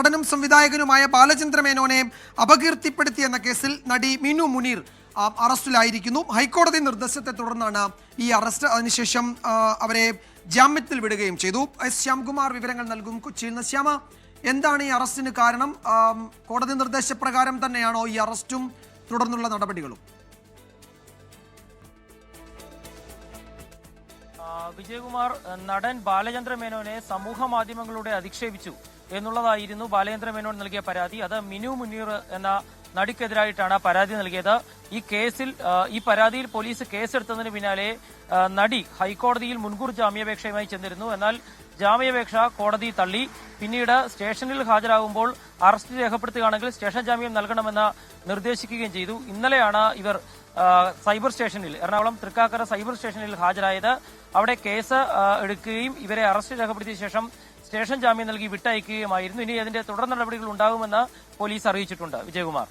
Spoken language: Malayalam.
നടനും സംവിധായകനുമായ ബാലചന്ദ്ര മേനോനെ അപകീർത്തിപ്പെടുത്തിയെന്ന കേസിൽ നടി മിനു മുനീർ അറസ്റ്റിലായിരിക്കുന്നു. ഹൈക്കോടതി നിർദ്ദേശത്തെ തുടർന്നാണ് ഈ അറസ്റ്റ്. അതിനുശേഷം അവരെ ജാമ്യത്തിൽ വിടുകയും ചെയ്തു. എസ് ശ്യാംകുമാർ വിവരങ്ങൾ നൽകും കൊച്ചിയിൽ നിന്ന്. ശ്യാമ എന്താണ് ഈ അറസ്റ്റിന് കാരണം? കോടതി നിർദ്ദേശപ്രകാരം തന്നെയാണോ ഈ അറസ്റ്റും തുടർന്നുള്ള നടപടികളും? വിജയകുമാർ നടൻ ബാലചന്ദ്ര മേനോനെ സമൂഹ മാധ്യമങ്ങളിലൂടെ അധിക്ഷേപിച്ചു എന്നുള്ളതായിരുന്നു ബാലചന്ദ്ര മേനോൻ നൽകിയ പരാതി. അത് മിനു മുനീർ എന്ന നടിക്കെതിരായിട്ടാണ് പരാതി നൽകിയത്. ഈ കേസിൽ ഈ പരാതിയിൽ പോലീസ് കേസെടുത്തതിന് പിന്നാലെ നടി ഹൈക്കോടതിയിൽ മുൻകൂർ ജാമ്യാപേക്ഷയുമായി ചെന്നിരുന്നു. എന്നാൽ ജാമ്യാപേക്ഷ കോടതി തള്ളി. പിന്നീട് സ്റ്റേഷനിൽ ഹാജരാകുമ്പോൾ അറസ്റ്റ് രേഖപ്പെടുത്തുകയാണെങ്കിൽ സ്റ്റേഷൻ ജാമ്യം നൽകണമെന്ന് നിർദ്ദേശിക്കുകയും ചെയ്തു. ഇന്നലെയാണ് ഇവർ സൈബർ സ്റ്റേഷനിൽ എറണാകുളം തൃക്കാക്കര സൈബർ സ്റ്റേഷനിൽ ഹാജരായത്. അവിടെ കേസ് എടുക്കുകയും ഇവരെ അറസ്റ്റ് രേഖപ്പെടുത്തിയ ശേഷം സ്റ്റേഷൻ ജാമ്യം നൽകി വിട്ടയക്കുകയുമായിരുന്നു. ഇനി അതിന്റെ തുടർ നടപടികൾ ഉണ്ടാകുമെന്ന് പോലീസ് അറിയിച്ചിട്ടുണ്ട്. വിജയകുമാർ.